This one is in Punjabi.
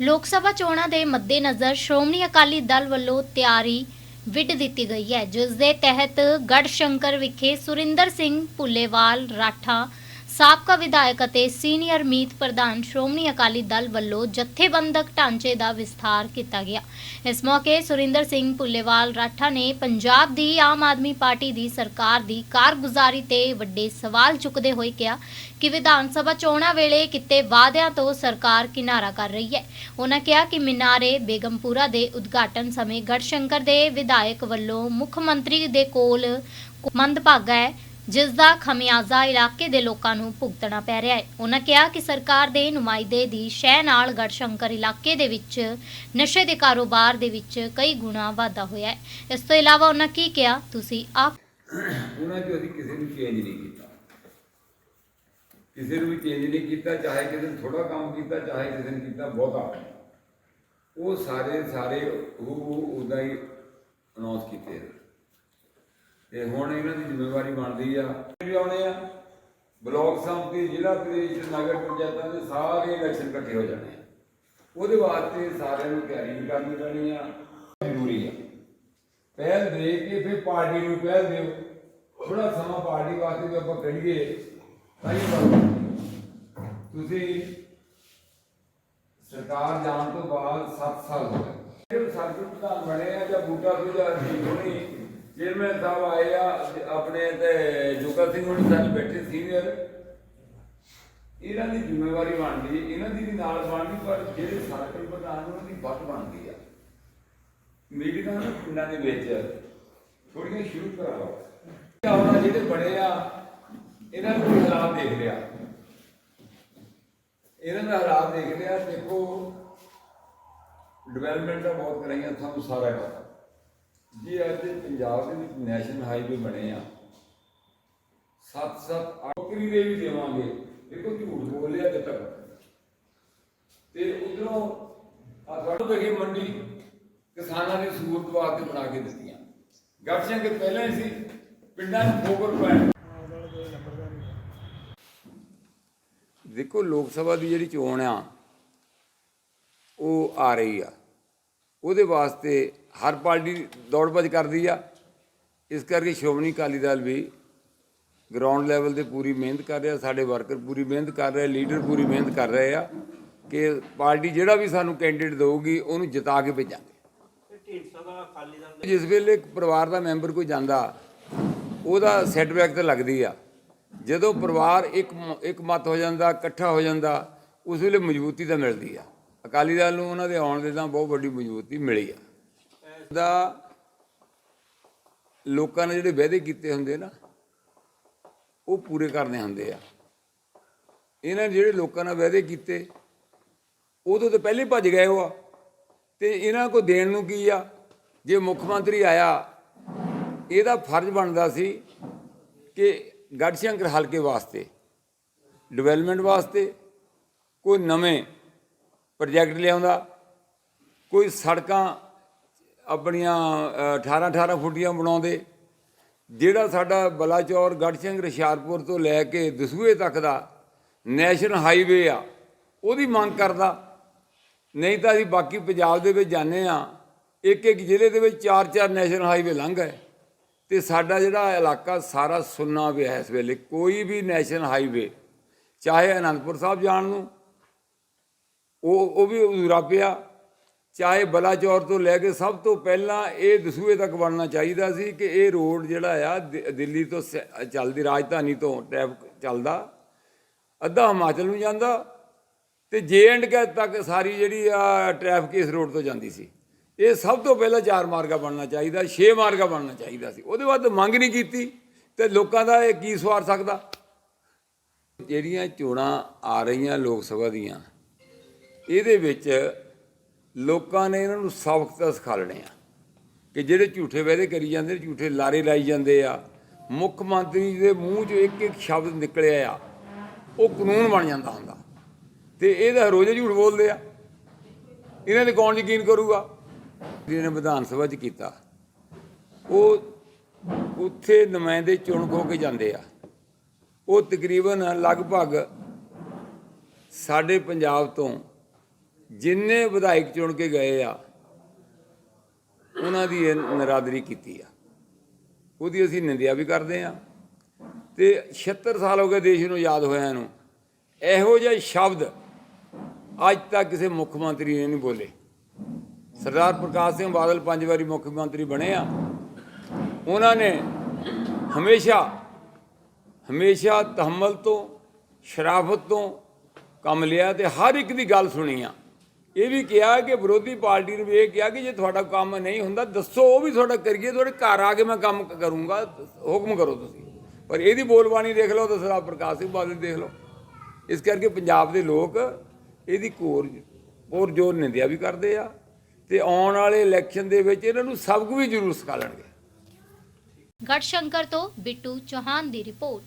ਲੋਕ ਸਭਾ ਚੋਣਾਂ ਦੇ ਮੱਦੇਨਜ਼ਰ ਸ਼੍ਰੋਮਣੀ ਅਕਾਲੀ ਦਲ ਵੱਲੋਂ ਤਿਆਰੀ ਵਿੱਢ ਦਿੱਤੀ ਗਈ ਹੈ। ਜਿਸ ਦੇ ਤਹਿਤ ਗੜਸ਼ੰਕਰ ਵਿਖੇ ਸੁਰਿੰਦਰ ਸਿੰਘ ਪੁੱਲੇਵਾਲ ਰਾਠਾ ਸਾਬਕਾ ਵਿਧਾਇਕ ਅਤੇ ਸੀਨੀਅਰ ਮੀਤ ਪ੍ਰਧਾਨ ਸ਼੍ਰੋਮਣੀ ਅਕਾਲੀ ਦਲ ਵੱਲੋਂ ਜਥੇਬੰਦਕ ਢਾਂਚੇ ਦਾ ਵਿਸਥਾਰ ਕੀਤਾ ਗਿਆ। ਇਸ ਮੌਕੇ ਸੁਰਿੰਦਰ ਸਿੰਘ ਪੁੱਲੇਵਾਲ ਰਾਠਾ ਨੇ ਪੰਜਾਬ ਦੀ ਆਮ ਆਦਮੀ ਪਾਰਟੀ ਦੀ ਸਰਕਾਰ ਦੀ ਕਾਰਗੁਜ਼ਾਰੀ ਤੇ ਵੱਡੇ ਸਵਾਲ ਚੁੱਕਦੇ ਹੋਏ ਕਿਹਾ ਕਿ ਵਿਧਾਨ ਸਭਾ ਚੋਣਾਂ ਵੇਲੇ ਕੀਤੇ ਵਾਅਦਿਆਂ ਤੋਂ ਸਰਕਾਰ ਕਿਨਾਰਾ ਕਰ ਰਹੀ ਹੈ। ਉਹਨਾਂ ਕਿਹਾ ਕਿ ਮਿਨਾਰੇ ਬੇਗਮਪੁਰਾ ਦੇ ਉਦਘਾਟਨ ਸਮੇਂ ਗੜਸ਼ੰਕਰ ਦੇ ਵਿਧਾਇਕ ਵੱਲੋਂ ਮੁੱਖ ਮੰਤਰੀ ਦੇ ਕੋਲ ਮੰਦਭਾਗਾ ਹੈ। ਜਿਸ ਦਾ ਖਮਿਆਜ਼ਾ ਇਲਾਕੇ ਦੇ ਲੋਕਾਂ ਨੂੰ ਭੁਗਤਣਾ ਪੈ ਰਿਹਾ ਹੈ। ਉਹਨਾਂ ਕਿਹਾ ਕਿ ਸਰਕਾਰ ਦੇ ਨੁਮਾਇੰਦੇ ਦੀ ਸ਼ਹਿ ਨਾਲ ਗੜਸ਼ੰਕਰ ਇਲਾਕੇ ਦੇ ਵਿੱਚ ਨਸ਼ੇ ਦੇ ਕਾਰੋਬਾਰ ਦੇ ਵਿੱਚ ਕਈ ਗੁਣਾ ਵਾਧਾ ਹੋਇਆ ਹੈ। ਇਸ ਤੋਂ ਇਲਾਵਾ ਉਹਨਾਂ ਕੀ ਕਿਹਾ, ਤੁਸੀਂ ਆਪ ਉਹਨਾਂ ਚੋਂ ਅਸੀਂ ਕਿਸੇ ਨੂੰ ਚੇਂਜ ਨਹੀਂ ਕੀਤਾ। ਕਿਸੇ ਨੂੰ ਵੀ ਚੇਂਜ ਨਹੀਂ ਕੀਤਾ, ਚਾਹੇ ਕਿਸੇ ਨੇ ਥੋੜਾ ਕੰਮ ਕੀਤਾ, ਚਾਹੇ ਕਿਸੇ ਨੇ ਕੀਤਾ ਬਹੁਤਾ। ਉਹ ਸਾਰੇ ਸਾਰੇ ਉਹ ਉਦਾਂ ਹੀ ਅਨਾਉਂਸ ਕੀਤੇ ਤੇ ਹੁਣ ਇਹਨਾਂ ਦੀ ਜ਼ਿੰਮੇਵਾਰੀ ਬਣਦੀ ਆ। ਵੀ ਆਉਣੇ ਆ। ਬਲਾਕ ਸੰਮਤੀ, ਜ਼ਿਲ੍ਹਾ ਪ੍ਰੀਸ਼ਦ ਨਗਰ ਪੰਚਾਇਤਾਂ ਦੇ ਸਾਰੇ ਇਲੈਕਸ਼ਨ ਇਕੱਠੇ ਹੋ ਜਾਣੇ ਆ। ਉਹਦੇ ਵਾਸਤੇ ਸਾਰਿਆਂ ਨੂੰ ਤਿਆਰੀ ਵੀ ਕਰਨੀ ਪੈਣੀ ਆ। ਜ਼ਰੂਰੀ ਆ। ਪਹਿਲ ਦੇ ਕੇ ਫਿਰ ਪਾਰਟੀ ਨੂੰ ਪਹਿਲ ਦਿਓ। ਥੋੜਾ ਸਮਾਂ ਪਾਰਟੀ ਵਾਸਤੇ ਵੀ ਆਪਾਂ ਕਰੀਏ। ਤਾਂ ਹੀ ਬਣੂ। ਤੁਸੀਂ ਸਰਕਾਰ ਜਾਣ ਤੋਂ ਬਾਅਦ 7 ਸਾਲ ਹੋ ਗਏ। ਇਹ ਸਰਕਾਰ ਪ੍ਰਧਾਨ ਬਣੇ ਆ ਜਾਂ ਬੂਟਾ ਸੁਝਾ ਜੀ ਹੋਣੀ ਚੇਅਰਮੈਨ ਸਾਹਿਬ ਆਏ ਆ ਆਪਣੇ ਤੇ ਜੋਗਾ ਸਿੰਘ ਹੁਣੀ ਸਾਡੇ ਬੈਠੇ ਸੀਨੀਅਰ ਇਹਨਾਂ ਦੀ ਜ਼ਿੰਮੇਵਾਰੀ ਬਣਦੀ ਇਹਨਾਂ ਦੀ ਵੀ ਨਾਲ ਬਣਦੀ ਪਰ ਜਿਹੜੇ ਸਰਕਲ ਪ੍ਰਧਾਨ ਉਹਨਾਂ ਦੀ ਵੱਧ ਬਣਦੀ ਆ। ਮੀਟਿੰਗਾਂ ਨਾ ਪਿੰਡਾਂ ਦੇ ਵਿੱਚ ਥੋੜੀਆਂ ਸ਼ੁਰੂ ਕਰਾਓ। ਆਉਣਾ ਜਿਹੜੇ ਬੜੇ ਆ, ਇਹਨਾਂ ਨੂੰ ਹਾਲਾਤ ਦੇਖ ਲਿਆ ਇਹਨਾਂ ਦਾ ਹਾਲਾਤ ਦੇਖ ਲਿਆ ਦੇਖੋ ਡਿਵੈਲਪਮੈਂਟ ਤਾਂ ਬਹੁਤ ਕਰਾਈਆਂ, ਤੁਹਾਨੂੰ ਸਾਰਾ ਪਤਾ। ਜੀ ਅੱਜ ਪੰਜਾਬ ਦੇ ਵਿੱਚ ਨੈਸ਼ਨਲ ਹਾਈਵੇ ਬਣੇ ਆ, ਸੱਤ ਸੱਤ ਨੌਕਰੀ ਦੇ ਵੀ ਦੇਵਾਂਗੇ। ਦੇਖੋ ਝੂਠ ਬੋਲਿਆ ਜਦ ਤੱਕ। ਤੇ ਉਧਰੋਂ ਆ ਤੁਹਾਡੇ ਮੰਡੀ, ਕਿਸਾਨਾਂ ਨੇ ਸਹੂਲਤ ਵਾਸਤੇ ਬਣਾ ਕੇ ਦਿੱਤੀਆਂ। ਗੱਪਸ਼ੰਕ ਪਹਿਲਾਂ ਹੀ ਸੀ, ਪਿੰਡਾਂ ਨੂੰ ਫੋਕਰ ਪਾਇਆ। ਦੇਖੋ ਲੋਕ ਸਭਾ ਦੀ ਜਿਹੜੀ ਚੋਣ ਆ, ਉਹ ਆ ਰਹੀ ਆ। ਉਹਦੇ ਵਾਸਤੇ ਹਰ ਪਾਰਟੀ ਦੌੜ ਭੱਜ ਕਰਦੀ ਆ। ਇਸ ਕਰਕੇ ਸ਼੍ਰੋਮਣੀ ਅਕਾਲੀ ਦਲ ਵੀ ਗਰਾਊਂਡ ਲੈਵਲ ਤੇ ਪੂਰੀ ਮਿਹਨਤ ਕਰ ਰਿਹਾ ਸਾਡੇ ਵਰਕਰ ਪੂਰੀ ਮਿਹਨਤ ਕਰ ਰਹੇ ਲੀਡਰ ਪੂਰੀ ਮਿਹਨਤ ਕਰ ਰਹੇ ਆ ਕਿ ਪਾਰਟੀ ਜਿਹੜਾ ਵੀ ਸਾਨੂੰ ਕੈਂਡੀਡੇਟ ਦੇਊਗੀ ਉਹਨੂੰ ਜਿਤਾ ਕੇ ਭੇਜਾਂਗੇ। ਜਿਸ ਵੇਲੇ ਇੱਕ ਪਰਿਵਾਰ ਦਾ ਮੈਂਬਰ ਕੋਈ ਜਾਂਦਾ ਉਹਦਾ ਸੈਟਬੈਕ ਤਾਂ ਲੱਗਦੀ ਆ। ਜਦੋਂ ਪਰਿਵਾਰ ਇੱਕ ਇੱਕ ਮਤ ਹੋ ਜਾਂਦਾ ਇਕੱਠਾ ਹੋ ਜਾਂਦਾ ਉਸ ਵੇਲੇ ਮਜ਼ਬੂਤੀ ਤਾਂ ਮਿਲਦੀ ਆ। ਅਕਾਲੀ ਦਲ ਨੂੰ ਉਹਨਾਂ ਦੇ ਆਉਣ ਦੇ ਤਾਂ ਬਹੁਤ ਵੱਡੀ ਮਜ਼ਬੂਤੀ ਮਿਲੀ ਆ। ਦਾ ਲੋਕਾਂ ਨੇ ਜਿਹੜੇ ਵਾਅਦੇ ਕੀਤੇ ਹੁੰਦੇ ਨਾ, ਉਹ ਪੂਰੇ ਕਰਨੇ ਹੁੰਦੇ ਆ। ਇਹਨਾਂ ਨੇ ਜਿਹੜੇ ਲੋਕਾਂ ਨਾਲ ਵਾਅਦੇ ਕੀਤੇ, ਉਦੋਂ ਤਾਂ ਪਹਿਲੇ ਭੱਜ ਗਏ ਉਹ। ਆ ਤੇ ਇਹਨਾਂ ਕੋ ਦੇਣ ਨੂੰ ਕੀ ਆ? ਜੇ ਮੁੱਖ ਮੰਤਰੀ ਆਇਆ, ਇਹਦਾ ਫਰਜ਼ ਬਣਦਾ ਸੀ ਕਿ ਗੜਸ਼ੰਕਰ ਹਲਕੇ ਵਾਸਤੇ, ਡਿਵੈਲਪਮੈਂਟ ਵਾਸਤੇ ਕੋਈ ਨਵੇਂ ਪ੍ਰੋਜੈਕਟ ਲਿਆਉਂਦਾ। ਕੋਈ ਸੜਕਾਂ ਆਪਣੀਆਂ 18 18 ਫੁੱਟੀਆਂ ਬਣਾਉਂਦੇ। ਜਿਹੜਾ ਸਾਡਾ ਬਲਾਚੌਰ ਗੜਸ਼ੰਕਰ ਹੁਸ਼ਿਆਰਪੁਰ ਤੋਂ ਲੈ ਕੇ ਦਸੂਏ ਤੱਕ ਦਾ ਨੈਸ਼ਨਲ ਹਾਈਵੇ ਆ, ਉਹਦੀ ਮੰਗ ਕਰਦਾ। ਨਹੀਂ ਤਾਂ ਅਸੀਂ ਬਾਕੀ ਪੰਜਾਬ ਦੇ ਵਿੱਚ ਜਾਂਦੇ ਆ ਇੱਕ ਇੱਕ ਜ਼ਿਲ੍ਹੇ ਦੇ ਵਿੱਚ ਚਾਰ ਚਾਰ ਨੈਸ਼ਨਲ ਹਾਈਵੇ ਲੰਘ ਗਏ। ਤੇ ਸਾਡਾ ਜਿਹੜਾ ਇਲਾਕਾ ਸਾਰਾ ਸੁੰਨਾ ਪਿਆ ਇਸ ਵੇਲੇ। ਕੋਈ ਵੀ ਨੈਸ਼ਨਲ ਹਾਈਵੇ, ਚਾਹੇ ਅਨੰਦਪੁਰ ਸਾਹਿਬ ਜਾਣ ਨੂੰ ਉਹ ਉਹ ਵੀ ਅਧੂਰਾ ਪਿਆ ਚਾਹੇ ਬਲਾਚੌਰ ਤੋਂ ਲੈ ਕੇ ਸਭ ਤੋਂ ਪਹਿਲਾਂ ਇਹ ਦਸੂਏ ਤੱਕ ਬਣਨਾ ਚਾਹੀਦਾ ਸੀ ਕਿ ਇਹ ਰੋਡ ਜਿਹੜਾ ਆ, ਦਿ- ਦਿੱਲੀ ਤੋਂ ਸ- ਚੱਲਦੀ, ਰਾਜਧਾਨੀ ਤੋਂ ਟ੍ਰੈਫਿਕ ਚੱਲਦਾ। ਅੱਧਾ ਹਿਮਾਚਲ ਨੂੰ ਜਾਂਦਾ ਤੇ ਜੇ ਐਂਡ ਕੇ ਤੱਕ ਸਾਰੀ ਜਿਹੜੀ ਆ, ਟ੍ਰੈਫਿਕ ਇਸ ਰੋਡ ਤੋਂ ਜਾਂਦੀ ਸੀ। ਇਹ ਸਭ ਤੋਂ ਪਹਿਲਾਂ ਚਾਰ ਮਾਰਗਾ ਬਣਨਾ ਚਾਹੀਦਾ, ਛੇ ਮਾਰਗਾ ਬਣਨਾ ਚਾਹੀਦਾ ਸੀ। ਉਹਦੇ ਬਾਅਦ ਮੰਗ ਨਹੀਂ ਕੀਤੀ ਤੇ ਲੋਕਾਂ ਦਾ ਇਹ ਕੀ ਸਵਾਰ ਸਕਦਾ? ਜਿਹੜੀਆਂ ਚੋਣਾਂ ਆ ਰਹੀਆਂ ਲੋਕ ਸਭਾ ਦੀਆਂ ਇਹਦੇ ਵਿੱਚ ਲੋਕਾਂ ਨੇ ਇਹਨਾਂ ਨੂੰ ਸਬਕ ਸਿਖਾਲਣੇ ਆ ਕਿ ਜਿਹੜੇ ਝੂਠੇ ਵਾਅਦੇ ਕਰੀ ਜਾਂਦੇ ਨੇ, ਝੂਠੇ ਲਾਰੇ ਲਾਈ ਜਾਂਦੇ ਆ, ਮੁੱਖ ਮੰਤਰੀ ਦੇ ਮੂੰਹ 'ਚੋਂ ਇੱਕ ਇੱਕ ਸ਼ਬਦ ਨਿਕਲਿਆ ਆ, ਉਹ ਕਾਨੂੰਨ ਬਣ ਜਾਂਦਾ ਹੁੰਦਾ। ਤੇ ਇਹ ਤਾਂ ਰੋਜ਼ ਝੂਠ ਬੋਲਦੇ ਆ। ਇਹਨਾਂ ਦੇ ਕੌਣ ਯਕੀਨ ਕਰੂਗਾ? ਜਿਹਨੇ ਵਿਧਾਨ ਸਭਾ 'ਚ ਕੀਤਾ। ਉਹ ਉੱਥੇ ਨੁਮਾਇੰਦੇ ਚੁਣ ਹੋ ਕੇ ਜਾਂਦੇ ਆ। ਉਹ ਤਕਰੀਬਨ ਲਗਭਗ ਸਾਡੇ ਪੰਜਾਬ ਤੋਂ ਜਿੰਨੇ ਵਿਧਾਇਕ ਚੁਣ ਕੇ ਗਏ ਆ, ਉਹਨਾਂ ਦੀ ਇਹ ਨਰਾਦਰੀ ਕੀਤੀ ਆ। ਉਹਦੀ ਅਸੀਂ ਨਿੰਦਿਆ ਵੀ ਕਰਦੇ ਆ। ਤੇ 76 ਸਾਲ ਹੋ ਗਏ ਦੇਸ਼ ਨੂੰ ਯਾਦ ਹੋਇਆ ਨੂੰ। ਇਹੋ ਜਿਹੇ ਸ਼ਬਦ ਅੱਜ ਤੱਕ ਕਿਸੇ ਮੁੱਖ ਮੰਤਰੀ ਨੇ ਨਹੀਂ ਬੋਲੇ। ਸਰਦਾਰ ਪ੍ਰਕਾਸ਼ ਸਿੰਘ ਬਾਦਲ ਪੰਜ ਵਾਰੀ ਮੁੱਖ ਮੰਤਰੀ ਬਣੇ ਆ। ਉਹਨਾਂ ਨੇ ਹਮੇਸ਼ਾ ਹਮੇਸ਼ਾ ਤਹਮਲ ਤੋਂ, ਸ਼ਰਾਫਤ ਤੋਂ ਕੰਮ ਲਿਆ ਤੇ ਹਰ ਇੱਕ ਦੀ ਗੱਲ ਸੁਣੀ ਆ। ਇਹ ਵੀ ਕਿਹਾ ਕਿ ਵਿਰੋਧੀ ਪਾਰਟੀ ਨੂੰ ਵੀ ਇਹ ਕਿਹਾ ਕਿ ਜੇ ਤੁਹਾਡਾ ਕੰਮ ਨਹੀਂ ਹੁੰਦਾ, ਦੱਸੋ, ਉਹ ਵੀ ਤੁਹਾਡਾ ਕਰੀਏ, ਤੁਹਾਡੇ ਘਰ ਆ ਕੇ ਮੈਂ ਕੰਮ ਕਰੂੰਗਾ, ਹੁਕਮ ਕਰੋ ਤੁਸੀਂ। ਪਰ ਇਹਦੀ ਬੋਲਬਾਣੀ ਦੇਖ ਲਓ ਤਾਂ ਸਰਦਾਰ ਪ੍ਰਕਾਸ਼ ਸਿੰਘ ਬਾਦਲ ਦੇਖ ਲਓ। ਇਸ ਕਰਕੇ ਪੰਜਾਬ ਦੇ ਲੋਕ ਇਹਦੀ ਕੋਰ ਹੋਰ ਜੋਰ ਨਿੰਦਿਆ ਵੀ ਕਰਦੇ ਆ ਤੇ ਆਉਣ ਵਾਲੇ ਇਲੈਕਸ਼ਨ ਦੇ ਵਿੱਚ ਇਹਨਾਂ ਨੂੰ ਸਬਕ ਵੀ ਜ਼ਰੂਰ ਸਿਖਾ ਲੈਣਗੇ। ਗੜਸ਼ੰਕਰ ਤੋਂ ਬਿੱਟੂ ਚੌਹਾਨ ਦੀ ਰਿਪੋਰਟ।